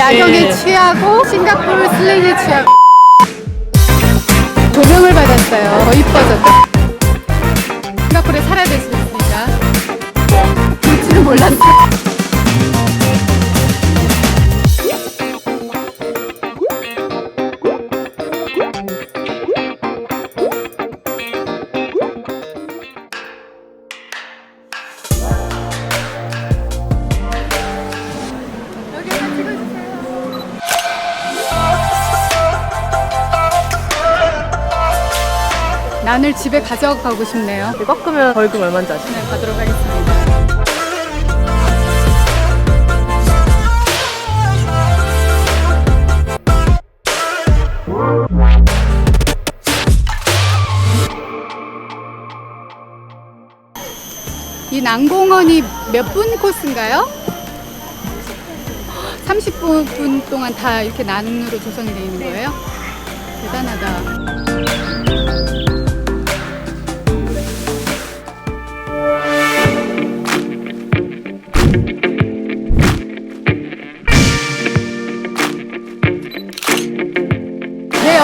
야경에 취하고 싱가포르 슬랭에 취하고 조명을 받았어요. 더 이뻐졌다. 싱가포르에 살아야 될 수 있으니까. 그렇지는 몰랐어요. 난을 집에 가져가고 싶네요. 꺾으면 벌금 얼마인지 아시나요? 네, 가도록 하겠습니다. 이 난공원이 몇 분 코스인가요? 30분 동안 다 이렇게 난으로 조성이 되어 있는 거예요? 대단하다.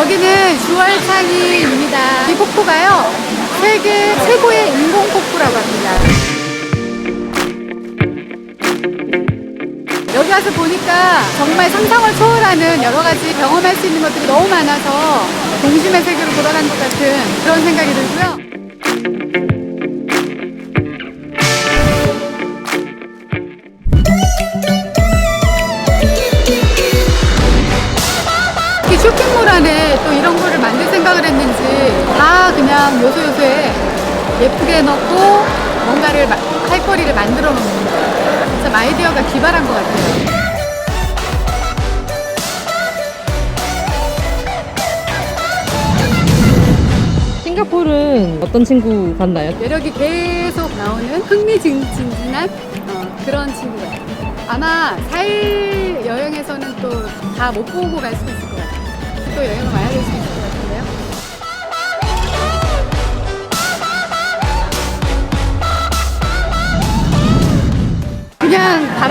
여기는 주얼창이입니다. 이 폭포가요, 세계 최고의 인공 폭포라고 합니다. 여기 와서 보니까 정말 상상을 초월하는 여러 가지 경험할 수 있는 것들이 너무 많아서 동심의 세계로 돌아간 것 같은 그런 생각이 들고요. 예쁘게 넣고 뭔가를 마- 할 거리를 만들어 놓는 거예요. 참 아이디어가 기발한 것 같아요. 싱가포르는 어떤 친구 같나요? 매력이 계속 나오는 흥미진진한 어, 그런 친구가 아마 4일 여행에서는 또 다 못 보고 갈수 있을 것 같아요. 또 여행을 와야 될수 있을 것 같은데요.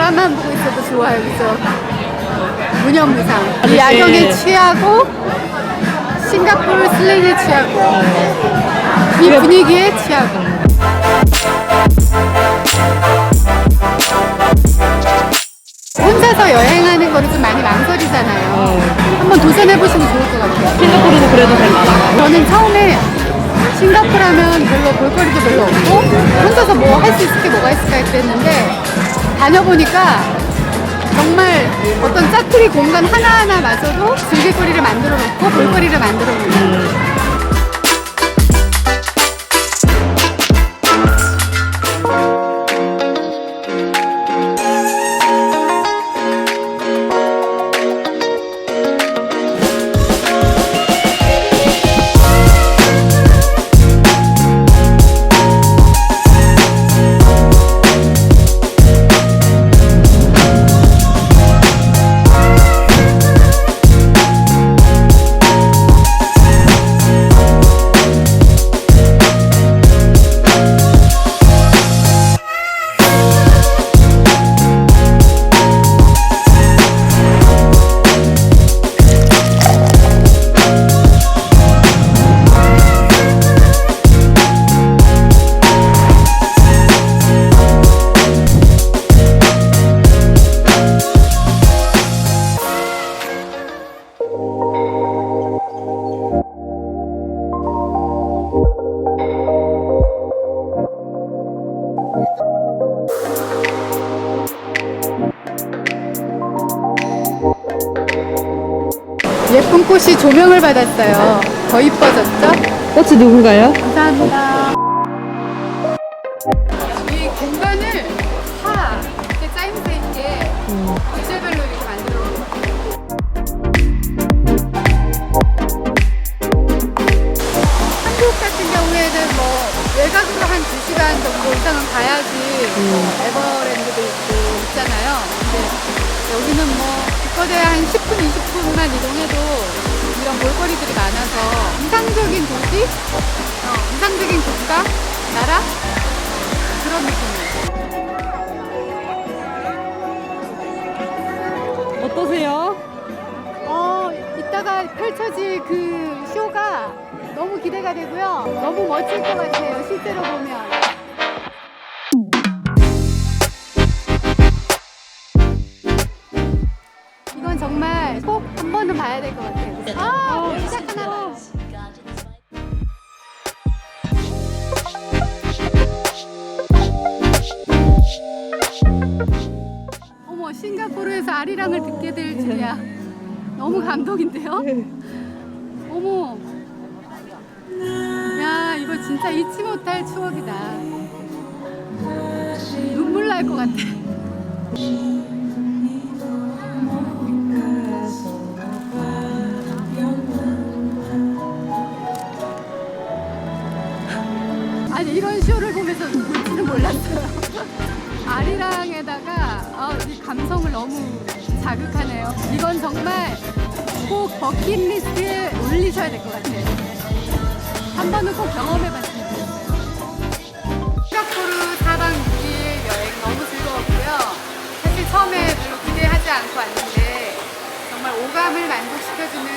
바라만 보고 있어도 좋아요, 그죠? 무념무상. 이 야경에 취하고 싱가포르 슬랭에 취하고 이 분위기에 취하고 혼자서 여행하는 거를 좀 많이 망설이잖아요. 한번 도전해 보시면 좋을 것 같아요. 싱가포르도 그래도 될 만한 저는 처음에 싱가포르 하면 별로 볼거리도 별로 없고 혼자서 뭐 할 수 있을 게 뭐가 있을까 했는데 다녀보니까 정말 어떤 짜투리 공간 하나하나마저도 즐길거리를 만들어 놓고 볼거리를 만들어 놓는 예쁜 꽃이 조명을 받았어요. 더 이뻐졌죠? 꽃이 누군가요? 감사합니다. 이 공간을 다 이렇게 짜임새 있게 계절별로 이렇게 만들어 놓은 한국 같은 경우에는 뭐 외곽으로 한 2시간 정도 이상은 가야지 뭐 에버랜드도 있고 있잖아요. 근데 여기는 뭐 기껏해야 한 10분, 20분만 이동해도 이런 볼거리들이 많아서 이상적인 도시? 어, 이상적인 국가? 나라? 그런 느낌이에요. 어떠세요? 어, 이따가 펼쳐질 그 쇼가 너무 기대가 되고요. 너무 멋질 것 같아요. 실제로 보면. 봐야 될 것 같아요. 아, 시작 하나 봐요. 어머, 싱가포르에서 아리랑을 듣게 될 줄이야. 너무 감동인데요? 어머. 야, 이거 진짜 잊지 못할 추억이다. 눈물 날 것 같아. 아리랑에다가 아, 이 감성을 너무 자극하네요. 이건 정말 꼭 버킷리스트에 올리셔야 될 것 같아요. 한 번은 꼭 경험해봤으면 좋겠어요. 싱가포르 4박 6일 여행 너무 즐거웠고요. 사실 처음에 별로 기대하지 않고 왔는데 정말 오감을 만족시켜주는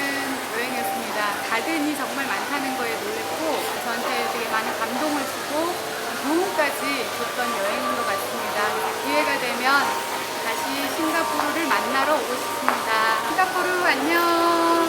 여행이었습니다. 가든이 정말 많다는 거에 놀랬고 저한테 되게 많은 감동을 주고 도움까지 줬던 여행인 것 같습니다. 그래서 기회가 되면 다시 싱가포르를 만나러 오고 싶습니다. 싱가포르 안녕.